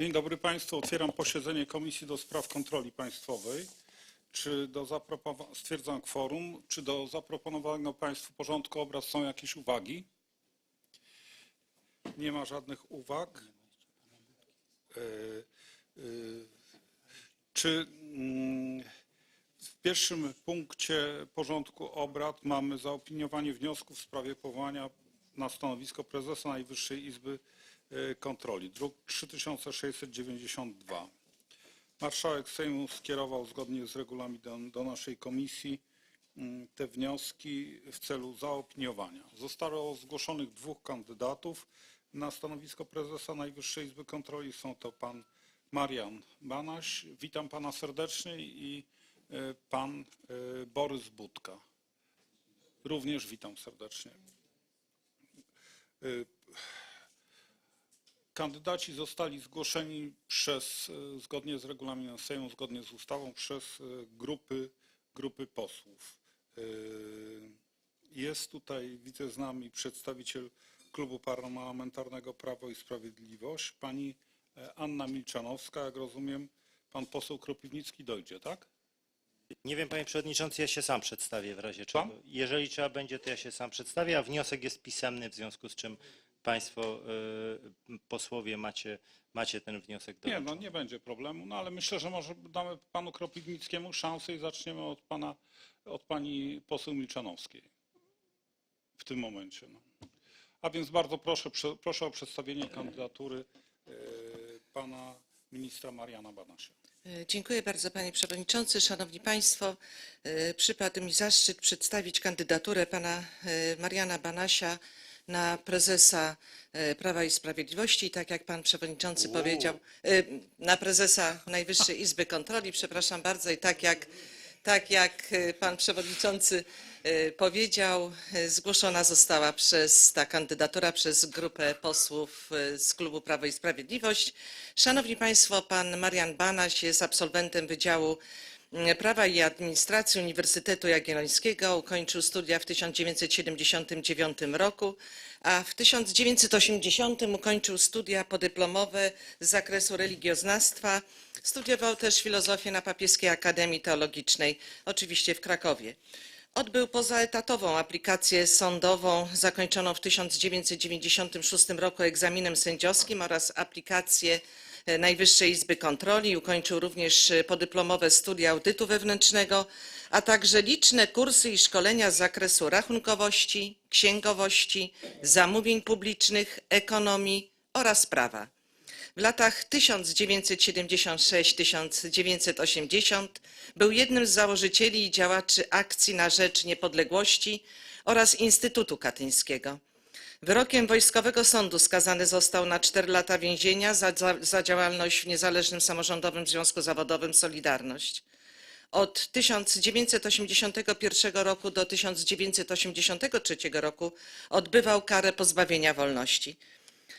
Dzień dobry Państwu. Otwieram posiedzenie Komisji do Spraw Kontroli Państwowej. Czy do zaproponowania, stwierdzam kworum, czy do zaproponowanego Państwu porządku obrad są jakieś uwagi? Nie ma żadnych uwag. E, e, Czy mm, w pierwszym punkcie porządku obrad mamy zaopiniowanie wniosków w sprawie powołania na stanowisko prezesa Najwyższej Izby Kontroli, druk 3692. Marszałek Sejmu skierował zgodnie z regulaminem do naszej komisji mm, te wnioski w celu zaopiniowania. Zostało zgłoszonych dwóch kandydatów na stanowisko prezesa Najwyższej Izby Kontroli. Są to pan Marian Banaś, witam pana serdecznie i e, pan e, Borys Budka. Również witam serdecznie. Kandydaci zostali zgłoszeni przez, e, zgodnie z regulaminem Sejmu, zgodnie z ustawą, przez e, grupy, grupy posłów. E, Jest tutaj, widzę z nami przedstawiciel Klubu Parlamentarnego Prawo i Sprawiedliwość, pani Anna Milczanowska, jak rozumiem, pan poseł Kropiwnicki dojdzie, tak? Nie wiem, panie przewodniczący, ja się sam przedstawię w razie czego. Jeżeli trzeba będzie, to ja się sam przedstawię, a wniosek jest pisemny, w związku z czym państwo y, posłowie macie, macie ten wniosek Nie, doręczony. no nie będzie problemu, no ale myślę, że może damy panu Kropiwnickiemu szansę i zaczniemy od pana, od pani poseł Milczanowskiej w tym momencie. No. A więc bardzo proszę, prze, proszę o przedstawienie kandydatury e, pana ministra Mariana Banasia. E, Dziękuję bardzo panie przewodniczący. Szanowni państwo, e, przypadł mi zaszczyt przedstawić kandydaturę pana e, Mariana Banasia na prezesa e, Prawa i Sprawiedliwości. Tak jak pan przewodniczący powiedział, e, na prezesa Najwyższej Izby Kontroli, przepraszam bardzo, i tak jak, tak jak e, pan przewodniczący powiedział, zgłoszona została przez ta kandydatura przez grupę posłów z klubu Prawo i Sprawiedliwość. Szanowni Państwo, pan Marian Banaś jest absolwentem Wydziału Prawa i Administracji Uniwersytetu Jagiellońskiego. Ukończył studia w 1979 roku, a w 1980 ukończył studia podyplomowe z zakresu religioznawstwa. Studiował też filozofię na Papieskiej Akademii Teologicznej, oczywiście w Krakowie. Odbył pozaetatową aplikację sądową zakończoną w 1996 roku egzaminem sędziowskim oraz aplikację Najwyższej Izby Kontroli. Ukończył również e, podyplomowe studia audytu wewnętrznego, a także liczne kursy i szkolenia z zakresu rachunkowości, księgowości, zamówień publicznych, ekonomii oraz prawa. W latach 1976-1980 był jednym z założycieli i działaczy Akcji na Rzecz Niepodległości oraz Instytutu Katyńskiego. Wyrokiem Wojskowego Sądu skazany został na 4 lata więzienia za, za, za działalność w Niezależnym Samorządowym Związku Zawodowym Solidarność. Od 1981 roku do 1983 roku odbywał karę pozbawienia wolności.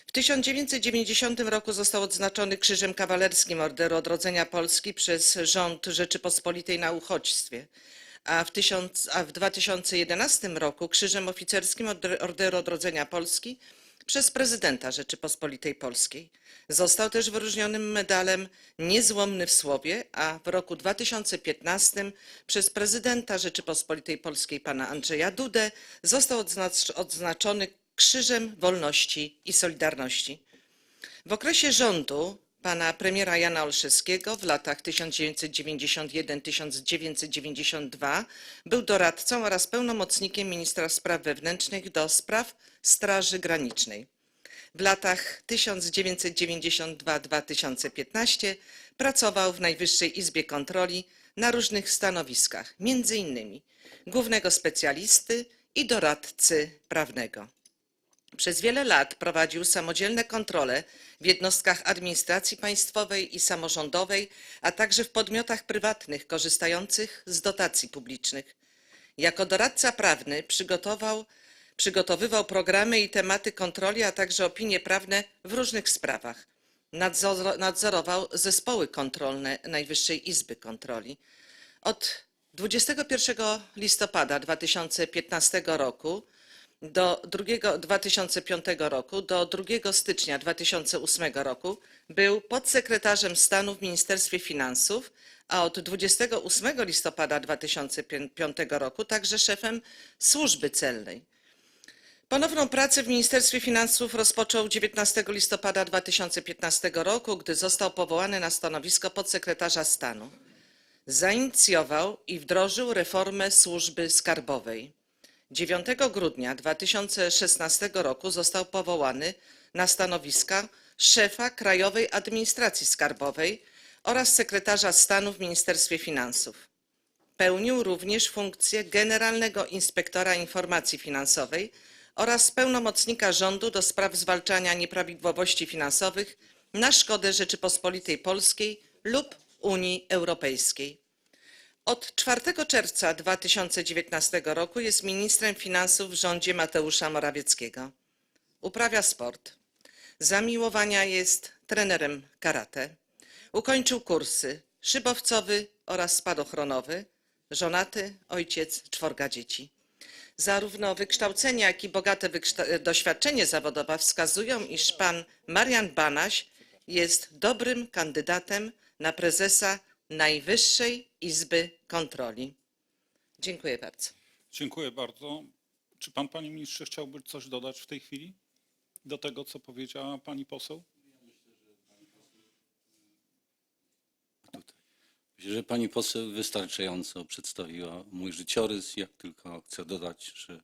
W 1990 roku został odznaczony Krzyżem Kawalerskim Orderu Odrodzenia Polski przez rząd Rzeczypospolitej na uchodźstwie, a w, a w 2011 roku Krzyżem Oficerskim Order- Orderu Odrodzenia Polski przez prezydenta Rzeczypospolitej Polskiej. Został też wyróżnionym medalem Niezłomny w Słowie, a w roku 2015 przez prezydenta Rzeczypospolitej Polskiej pana Andrzeja Dudę został odznacz- odznaczony Krzyżem Wolności i Solidarności. W okresie rządu pana premiera Jana Olszewskiego w latach 1991-1992 był doradcą oraz pełnomocnikiem ministra spraw wewnętrznych do spraw Straży Granicznej. W latach 1992-2015 pracował w Najwyższej Izbie Kontroli na różnych stanowiskach, między innymi głównego specjalisty i doradcy prawnego. Przez wiele lat prowadził samodzielne kontrole w jednostkach administracji państwowej i samorządowej, a także w podmiotach prywatnych korzystających z dotacji publicznych. Jako doradca prawny przygotował, przygotowywał programy i tematy kontroli, a także opinie prawne w różnych sprawach. Nadzor, nadzorował zespoły kontrolne Najwyższej Izby Kontroli. Od 21 listopada 2015 roku do 2, 2005 roku do 2 stycznia 2008 roku był podsekretarzem stanu w Ministerstwie Finansów, a od 28 listopada 2005 roku także szefem służby celnej. Ponowną pracę w Ministerstwie Finansów rozpoczął 19 listopada 2015 roku, gdy został powołany na stanowisko podsekretarza stanu. Zainicjował i wdrożył reformę służby skarbowej. 9 grudnia 2016 roku został powołany na stanowiska szefa Krajowej Administracji Skarbowej oraz sekretarza stanu w Ministerstwie Finansów. Pełnił również funkcję Generalnego Inspektora Informacji Finansowej oraz pełnomocnika rządu do spraw zwalczania nieprawidłowości finansowych na szkodę Rzeczypospolitej Polskiej lub Unii Europejskiej. Od 4 czerwca 2019 roku jest ministrem finansów w rządzie Mateusza Morawieckiego. Uprawia sport. Zamiłowania jest trenerem karate. Ukończył kursy szybowcowy oraz spadochronowy. Żonaty, ojciec czworga dzieci. Zarówno wykształcenie, jak i bogate doświadczenie zawodowe wskazują, iż pan Marian Banaś jest dobrym kandydatem na prezesa Najwyższej Izby Kontroli. Dziękuję bardzo. Dziękuję bardzo. Czy pan, panie ministrze, chciałby coś dodać w tej chwili do tego, co powiedziała pani poseł? Myślę, że pani poseł wystarczająco przedstawiła mój życiorys. Jak tylko chcę dodać, że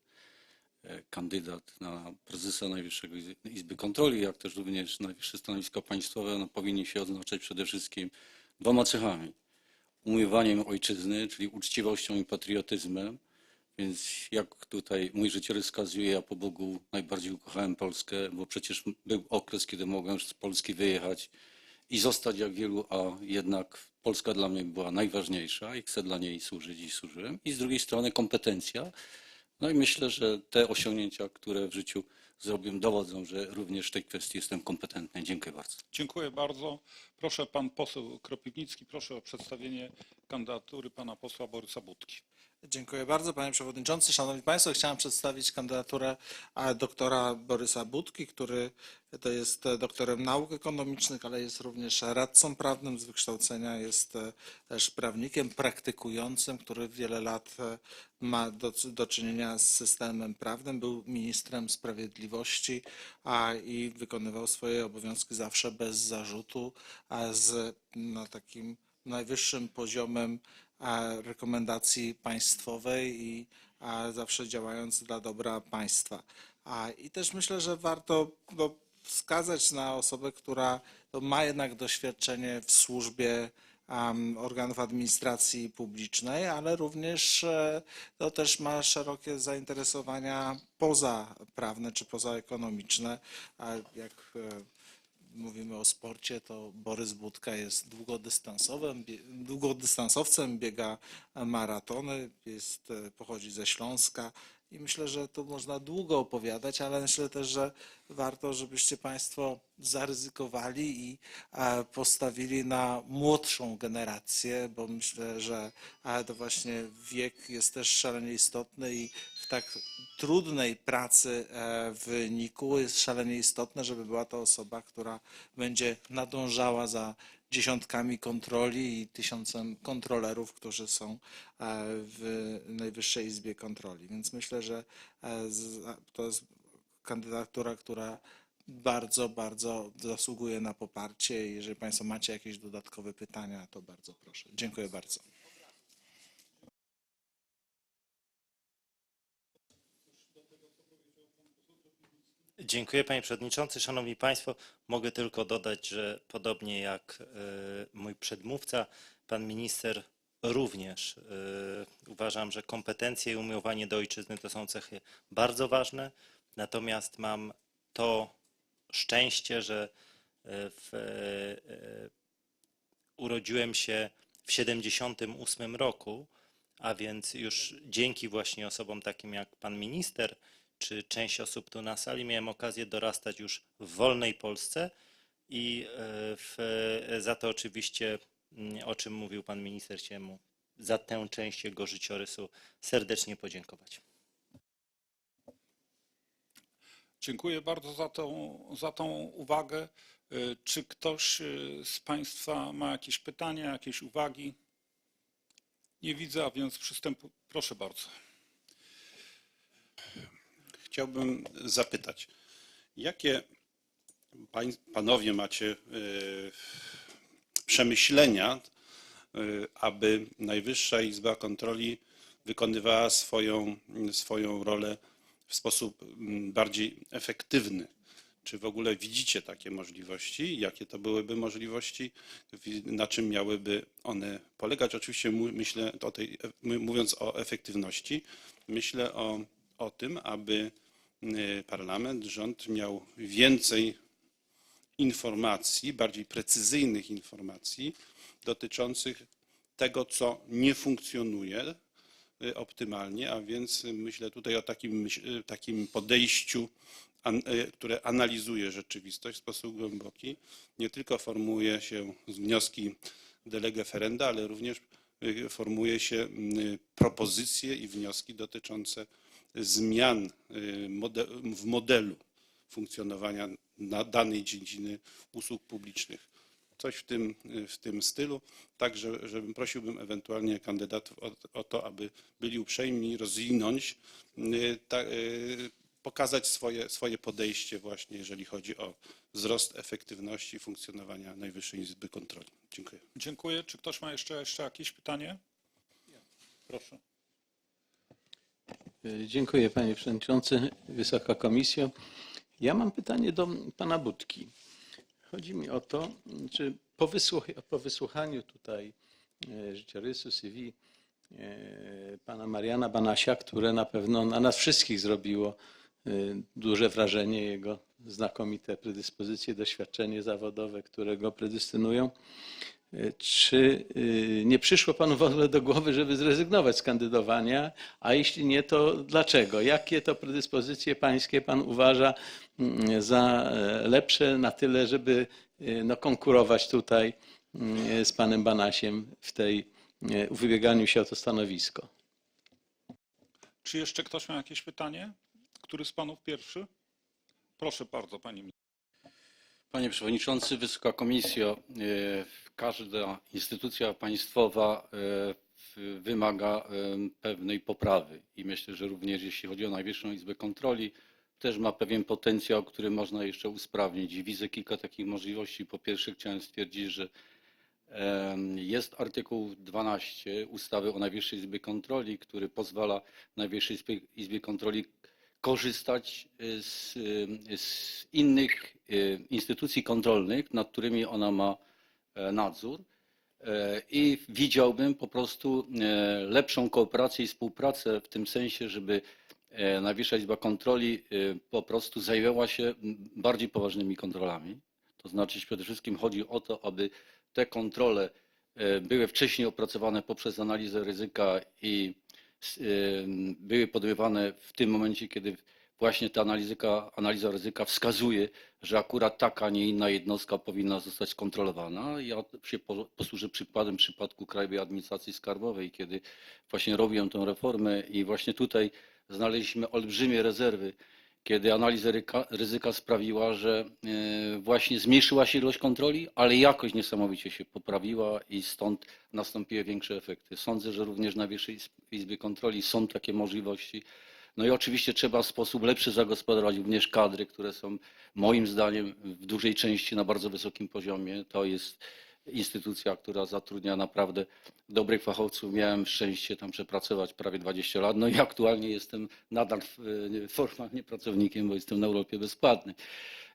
e, kandydat na prezesa Najwyższego Iz- Izby Kontroli, jak też również najwyższe stanowisko państwowe, no, powinien się odznaczać przede wszystkim dwoma cechami. Umywaniem ojczyzny, czyli uczciwością i patriotyzmem. Więc jak tutaj mój życiorys wskazuje, ja po Bogu najbardziej ukochałem Polskę, bo przecież był okres, kiedy mogłem z Polski wyjechać i zostać jak wielu, a jednak Polska dla mnie była najważniejsza i chcę dla niej służyć i służyłem. I z drugiej strony kompetencja. No i myślę, że te osiągnięcia, które w życiu zrobiłem, dowodzą, że również w tej kwestii jestem kompetentny. Dziękuję bardzo. Dziękuję bardzo. Proszę pan poseł Kropiwnicki, proszę o przedstawienie kandydatury pana posła Borysa Budki. Dziękuję bardzo, panie przewodniczący. Szanowni państwo, chciałem przedstawić kandydaturę a, doktora Borysa Budki, który to jest e, doktorem nauk ekonomicznych, ale jest również radcą prawnym z wykształcenia, jest e, też prawnikiem praktykującym, który wiele lat e, ma do, do czynienia z systemem prawnym, był ministrem sprawiedliwości a, i wykonywał swoje obowiązki zawsze bez zarzutu, a z no, takim najwyższym poziomem rekomendacji państwowej i zawsze działając dla dobra państwa. I też myślę, że warto no, wskazać na osobę, która no, ma jednak doświadczenie w służbie organów administracji publicznej, ale również e, to też ma szerokie zainteresowania pozaprawne czy pozaekonomiczne, jak e, mówimy o sporcie, to Borys Budka jest długodystansowym, długodystansowcem, biega maratony, jest, e, pochodzi ze Śląska i myślę, że tu można długo opowiadać, ale myślę też, że warto, żebyście Państwo zaryzykowali i e, postawili na młodszą generację, bo myślę, że e, to właśnie wiek jest też szalenie istotny i tak trudnej pracy e, w NIK-u jest szalenie istotne, żeby była to osoba, która będzie nadążała za dziesiątkami kontroli i tysiącem kontrolerów, którzy są e, w Najwyższej Izbie Kontroli. Więc myślę, że e, to jest kandydatura, która bardzo, bardzo zasługuje na poparcie. Jeżeli Państwo macie jakieś dodatkowe pytania, to bardzo proszę. Dziękuję bardzo. Dziękuję panie przewodniczący. Szanowni państwo, mogę tylko dodać, że podobnie jak e, mój przedmówca, pan minister również e, uważam, że kompetencje i umiłowanie do ojczyzny to są cechy bardzo ważne. Natomiast mam to szczęście, że e, w, urodziłem się w 78 roku, a więc już dzięki właśnie osobom takim jak pan minister, czy część osób tu na sali, miałem okazję dorastać już w wolnej Polsce i e, w, za to oczywiście, mm, o czym mówił pan minister, chciałem mu za tę część jego życiorysu serdecznie podziękować. Dziękuję bardzo za tą, za tą uwagę. Y, Czy ktoś z Państwa ma jakieś pytania, jakieś uwagi? Nie widzę, a więc przystępu. Proszę bardzo. Chciałbym zapytać, jakie panowie macie e, przemyślenia, e, aby Najwyższa Izba Kontroli wykonywała swoją, swoją rolę w sposób mm, bardziej efektywny? Czy w ogóle widzicie takie możliwości? Jakie to byłyby możliwości? Na czym miałyby one polegać? Oczywiście myślę o tej, e, mówiąc o efektywności, myślę o, o tym, aby y, parlament, rząd miał więcej informacji, bardziej precyzyjnych informacji dotyczących tego, co nie funkcjonuje y, optymalnie, a więc myślę tutaj o takim, y, takim podejściu, y, które analizuje rzeczywistość w sposób głęboki, nie tylko formułuje się wnioski de lege ferenda, ale również y, formułuje się y, propozycje i wnioski dotyczące zmian y, w modelu funkcjonowania na danej dziedziny usług publicznych. Coś w tym, y, w tym stylu. Także, żebym prosiłbym ewentualnie kandydatów o, o to, aby byli uprzejmi rozwinąć, y, ta, pokazać swoje, swoje podejście właśnie, jeżeli chodzi o wzrost efektywności funkcjonowania Najwyższej Izby Kontroli. Dziękuję. Dziękuję. Czy ktoś ma jeszcze, jeszcze jakieś pytanie? Proszę. Dziękuję panie przewodniczący, wysoka komisjo. Ja mam pytanie do pana Budki. Chodzi mi o to, czy po, wysłuch- po wysłuchaniu tutaj e, życiorysu CV e, pana Mariana Banasia, które na pewno na nas wszystkich zrobiło e, duże wrażenie, jego znakomite predyspozycje, doświadczenie zawodowe, które go predestynują. E, Czy y, nie przyszło panu w ogóle do głowy, żeby zrezygnować z kandydowania? A jeśli nie, to dlaczego? Jakie to predyspozycje pańskie pan uważa mm, za e, lepsze na tyle, żeby y, no, konkurować tutaj mm, z panem Banasiem w tej e, w ubieganiu się o to stanowisko? Czy jeszcze ktoś ma jakieś pytanie? Który z panów pierwszy? Proszę bardzo, pani minister. Panie Przewodniczący, Wysoka Komisjo, e, każda instytucja państwowa e, wymaga e, pewnej poprawy i myślę, że również jeśli chodzi o Najwyższą Izbę Kontroli, też ma pewien potencjał, który można jeszcze usprawnić i widzę kilka takich możliwości. Po pierwsze chciałem stwierdzić, że jest artykuł 12 ustawy o Najwyższej Izbie Kontroli, który pozwala Najwyższej Izbie, Kontroli korzystać y, z, z innych instytucji kontrolnych, nad którymi ona ma e, nadzór. E, I widziałbym po prostu e, lepszą kooperację i współpracę w tym sensie, żeby e, Najwyższa Izba Kontroli po prostu zajęła się bardziej poważnymi kontrolami. To znaczy przede wszystkim chodzi o to, aby te kontrole e, były wcześniej opracowane poprzez analizę ryzyka i były podejmowane w tym momencie, kiedy właśnie ta analizyka, analiza ryzyka wskazuje, że akurat taka, a nie inna jednostka powinna zostać skontrolowana. Ja się po- posłużę przykładem w przypadku Krajowej Administracji Skarbowej, kiedy właśnie robiłem tę reformę i właśnie tutaj znaleźliśmy olbrzymie rezerwy, kiedy analiza ryzyka sprawiła, że e, właśnie zmniejszyła się ilość kontroli, ale jakość niesamowicie się poprawiła i stąd nastąpiły większe efekty. Sądzę, że również na Wyższej Izb- Izbie Kontroli są takie możliwości. No i oczywiście trzeba w sposób lepszy zagospodarować również kadry, które są moim zdaniem w dużej części na bardzo wysokim poziomie. To jest instytucja, która zatrudnia naprawdę dobrych fachowców. Miałem szczęście tam przepracować prawie 20 lat. No i aktualnie jestem nadal e, formalnie pracownikiem, bo jestem na Europie bezpłatny.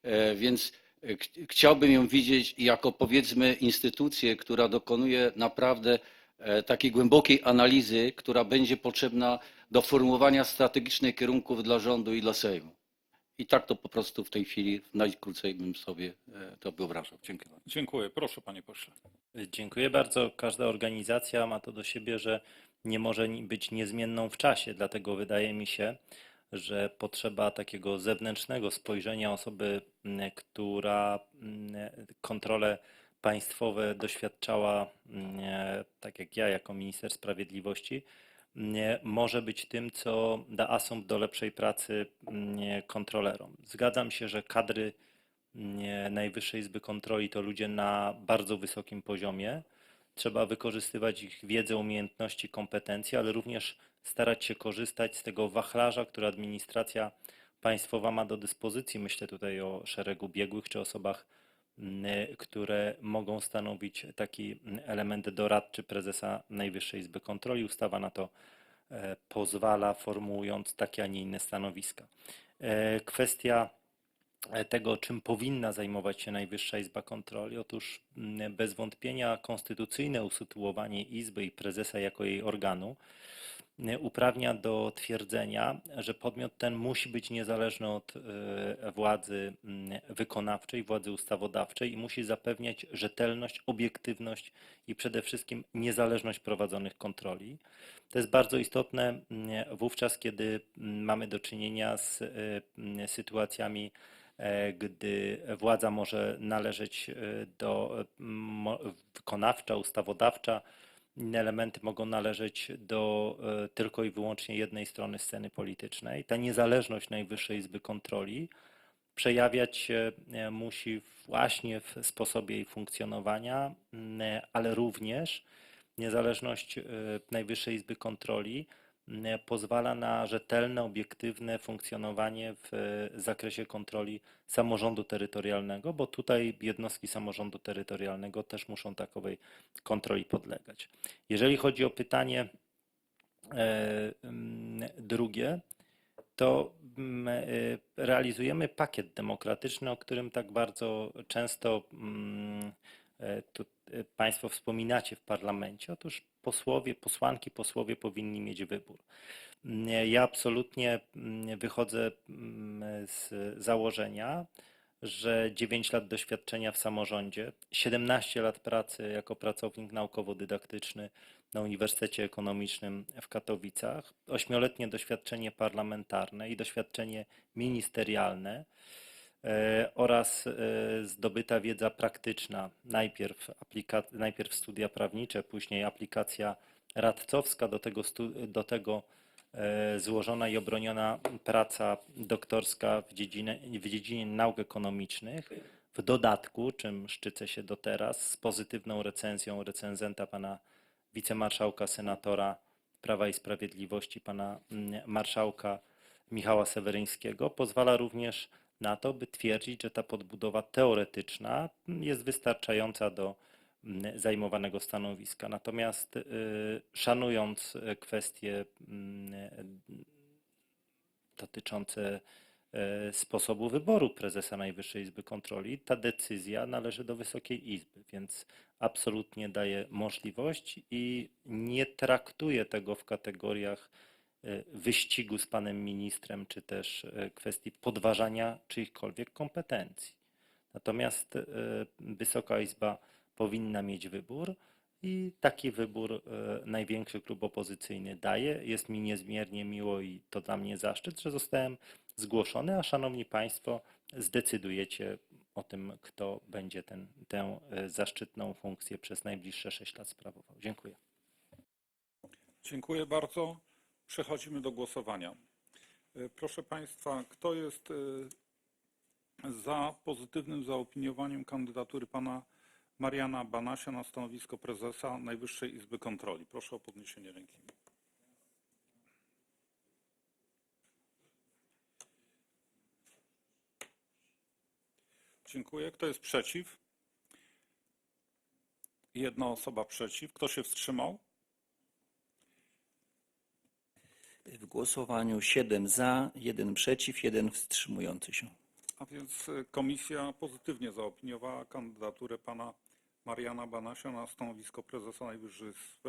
E, Więc e, ch- chciałbym ją widzieć jako powiedzmy instytucję, która dokonuje naprawdę takiej głębokiej analizy, która będzie potrzebna do formułowania strategicznych kierunków dla rządu i dla Sejmu. I tak to po prostu w tej chwili najkrócej bym sobie e, to wyobrażał. Dziękuję bardzo. Dziękuję. Proszę, panie pośle. Dziękuję bardzo. Każda organizacja ma to do siebie, że nie może być niezmienną w czasie, dlatego wydaje mi się, że potrzeba takiego zewnętrznego spojrzenia osoby, która m, kontrole państwowe doświadczała, m, tak jak ja, jako minister sprawiedliwości, może być tym, co da asumpt do lepszej pracy nie, kontrolerom. Zgadzam się, że kadry Najwyższej Izby Kontroli to ludzie na bardzo wysokim poziomie. Trzeba wykorzystywać ich wiedzę, umiejętności, kompetencje, ale również starać się korzystać z tego wachlarza, który administracja państwowa ma do dyspozycji. Myślę tutaj o szeregu biegłych czy osobach, mm, które mogą stanowić taki element doradczy prezesa Najwyższej Izby Kontroli. Ustawa na to e, pozwala, formułując takie, a nie inne stanowiska. E, Kwestia e, tego, czym powinna zajmować się Najwyższa Izba Kontroli. Otóż bez wątpienia konstytucyjne usytuowanie Izby i prezesa jako jej organu uprawnia do twierdzenia, że podmiot ten musi być niezależny od y, władzy wykonawczej, władzy ustawodawczej i musi zapewniać rzetelność, obiektywność i przede wszystkim niezależność prowadzonych kontroli. To jest bardzo istotne wówczas, kiedy mamy do czynienia z mm, sytuacjami, e, gdy władza może należeć e, do e, wykonawcza, ustawodawcza, inne elementy mogą należeć do e, tylko i wyłącznie jednej strony sceny politycznej. Ta niezależność Najwyższej Izby Kontroli przejawiać się e, musi właśnie w sposobie jej funkcjonowania, m, ale również niezależność e, Najwyższej Izby Kontroli pozwala na rzetelne, obiektywne funkcjonowanie w e, zakresie kontroli samorządu terytorialnego, bo tutaj jednostki samorządu terytorialnego też muszą takowej kontroli podlegać. Jeżeli chodzi o pytanie e, mm, drugie, to mm, realizujemy pakiet demokratyczny, o którym tak bardzo często mm, Państwo wspominacie w parlamencie. Otóż posłowie, posłanki, posłowie powinni mieć wybór. Ja absolutnie mm, wychodzę mm, z założenia, że 9 lat doświadczenia w samorządzie, 17 lat pracy jako pracownik naukowo-dydaktyczny na Uniwersytecie Ekonomicznym w Katowicach, 8-letnie doświadczenie parlamentarne i doświadczenie ministerialne oraz e, zdobyta wiedza praktyczna, najpierw, aplika- najpierw studia prawnicze, później aplikacja radcowska, do tego, stu- do tego e, złożona i obroniona praca doktorska w dziedzinie, w dziedzinie nauk ekonomicznych. W dodatku, czym szczycę się do teraz, z pozytywną recenzją recenzenta pana wicemarszałka, senatora Prawa i Sprawiedliwości, pana mm, marszałka Michała Seweryńskiego, pozwala również na to, by twierdzić, że ta podbudowa teoretyczna jest wystarczająca do mm, zajmowanego stanowiska. Natomiast y, szanując e, kwestie mm, dotyczące e, sposobu wyboru prezesa Najwyższej Izby Kontroli, ta decyzja należy do Wysokiej Izby, więc absolutnie daje możliwość i nie traktuje tego w kategoriach wyścigu z panem ministrem, czy też e, kwestii podważania czyichkolwiek kompetencji. Natomiast e, Wysoka Izba powinna mieć wybór i taki wybór e, największy klub opozycyjny daje. Jest mi niezmiernie miło i to dla mnie zaszczyt, że zostałem zgłoszony, a szanowni państwo zdecydujecie o tym, kto będzie ten, tę e, zaszczytną funkcję przez najbliższe 6 lat sprawował. Dziękuję. Dziękuję bardzo. Przechodzimy do głosowania. E, Proszę Państwa, kto jest e, za pozytywnym zaopiniowaniem kandydatury pana Mariana Banasia na stanowisko prezesa Najwyższej Izby Kontroli? Proszę o podniesienie ręki. Dziękuję. Kto jest przeciw? Jedna osoba przeciw. Kto się wstrzymał? W głosowaniu 7 za, 1 przeciw, 1 wstrzymujący się. A więc e, komisja pozytywnie zaopiniowała kandydaturę pana Mariana Banasia na stanowisko prezesa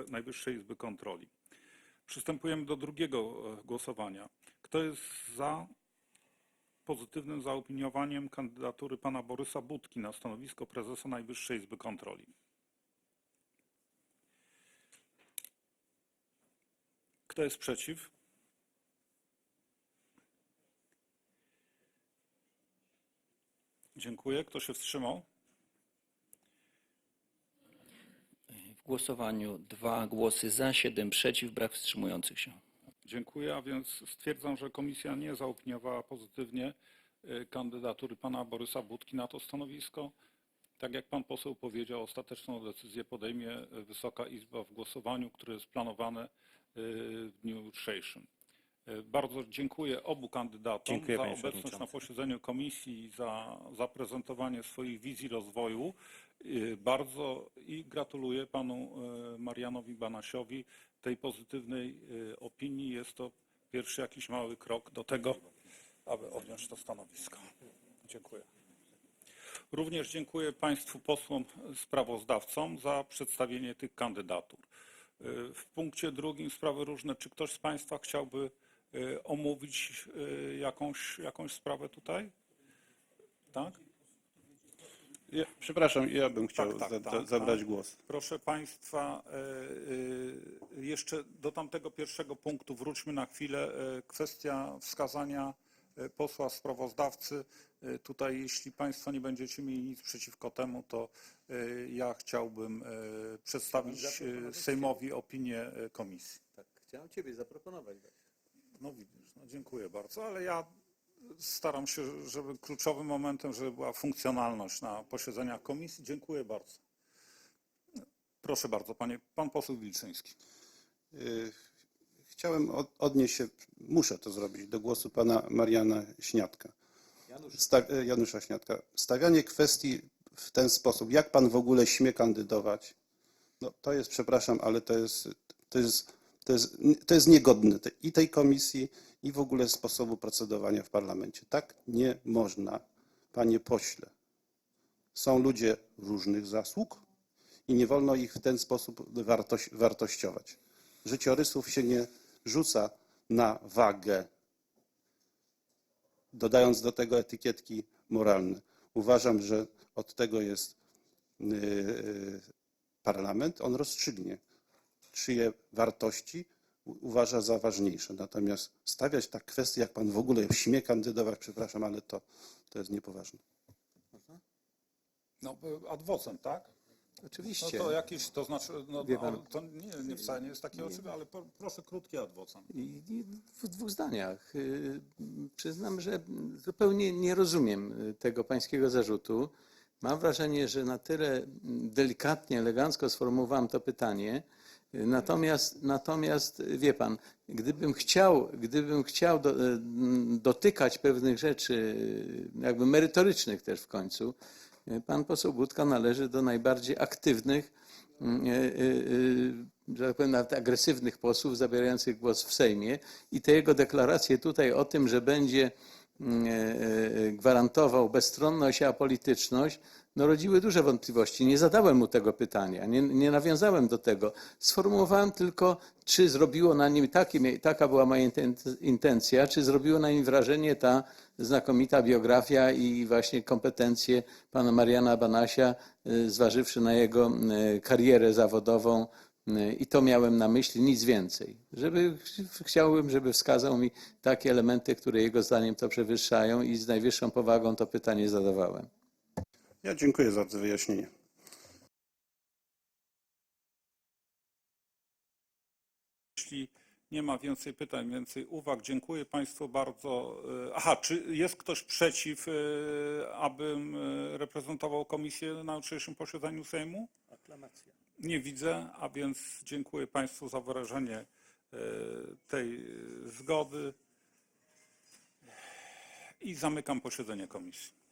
Najwyższej Izby, Kontroli. Przystępujemy do drugiego e, głosowania. Kto jest za pozytywnym zaopiniowaniem kandydatury pana Borysa Budki na stanowisko prezesa Najwyższej Izby Kontroli? Kto jest przeciw? Dziękuję. Kto się wstrzymał? W głosowaniu dwa głosy za, siedem przeciw, brak wstrzymujących się. Dziękuję, a więc stwierdzam, że komisja nie zaopiniowała pozytywnie y, kandydatury pana Borysa Budki na to stanowisko. Tak jak pan poseł powiedział, ostateczną decyzję podejmie Wysoka Izba w głosowaniu, które jest planowane y, w dniu jutrzejszym. Y, Bardzo dziękuję obu kandydatom Dziękuję, za obecność na posiedzeniu komisji i za zaprezentowanie swoich wizji rozwoju. Y, Bardzo i gratuluję panu y, Marianowi Banasiowi tej pozytywnej opinii. Jest to pierwszy jakiś mały krok do tego, aby objąć to stanowisko. Dziękuję. Również dziękuję Państwu posłom sprawozdawcom za przedstawienie tych kandydatur. W punkcie drugim sprawy różne. Czy ktoś z Państwa chciałby omówić y, jakąś, jakąś sprawę tutaj? Tak? Ja, przepraszam, ja bym chciał tak, za, tak, za, zabrać tak. głos. Proszę Państwa, y, y, jeszcze do tamtego pierwszego punktu wróćmy na chwilę. Y, Kwestia wskazania y, posła sprawozdawcy. Y, Tutaj, jeśli Państwo nie będziecie mieli nic przeciwko temu, to y, ja chciałbym y, przedstawić y, Sejmowi opinię y, komisji. Tak, chciałem Ciebie zaproponować. No widzisz, no dziękuję bardzo, ale ja staram się, żeby kluczowym momentem, żeby była funkcjonalność na posiedzeniach komisji. Dziękuję bardzo. Proszę bardzo, panie, pan poseł Wilczyński. Y, Chciałem od, odnieść się, muszę to zrobić, do głosu pana Mariana Śniadka. Sta, y, Janusza Śniadka. Stawianie kwestii w ten sposób, jak pan w ogóle śmie kandydować, no to jest, przepraszam, ale to jest, to jest, to jest, to jest niegodne i tej komisji, i w ogóle sposobu procedowania w parlamencie. Tak nie można, panie pośle. Są ludzie różnych zasług i nie wolno ich w ten sposób wartość, wartościować. Życiorysów się nie rzuca na wagę, dodając do tego etykietki moralne. Uważam, że od tego jest yy, parlament. On rozstrzygnie, czyje wartości uważa za ważniejsze. Natomiast stawiać tak kwestie, jak pan w ogóle śmie kandydować, przepraszam, ale to, to jest niepoważne. No, ad vocem, tak? No Oczywiście. to jakieś, to znaczy, no, pan- ale to nie, nie wcale nie jest takie oczywiste, ale po, proszę krótkie ad vocem. I i w dwóch zdaniach. Y, Przyznam, że zupełnie nie rozumiem tego pańskiego zarzutu. Mam wrażenie, że na tyle mm, delikatnie, elegancko sformułowałem to pytanie. Y, Natomiast, natomiast y, wie pan, gdybym chciał, gdybym chciał do, y, mm, dotykać pewnych rzeczy, jakby merytorycznych też w końcu, pan poseł Budka należy do najbardziej aktywnych że tak powiem, nawet agresywnych posłów zabierających głos w Sejmie i te jego deklaracje tutaj o tym, że będzie gwarantował bezstronność i apolityczność, no rodziły duże wątpliwości. Nie zadałem mu tego pytania, nie, nie nawiązałem do tego. Sformułowałem tylko, czy zrobiło na nim, taki, taka była moja inten- intencja, czy zrobiło na nim wrażenie ta znakomita biografia i właśnie kompetencje pana Mariana Banasia, e, zważywszy na jego e, karierę zawodową, i to miałem na myśli, nic więcej. Żeby, chciałbym, żeby wskazał mi takie elementy, które jego zdaniem to przewyższają i z najwyższą powagą to pytanie zadawałem. Ja dziękuję za to wyjaśnienie. Jeśli nie ma więcej pytań, więcej uwag, dziękuję Państwu bardzo. E, Aha, czy jest ktoś przeciw, e, abym reprezentował komisję na jutrzejszym posiedzeniu Sejmu? Aklamacja. Nie widzę, a więc dziękuję Państwu za wyrażenie e, tej e, zgody i zamykam posiedzenie komisji.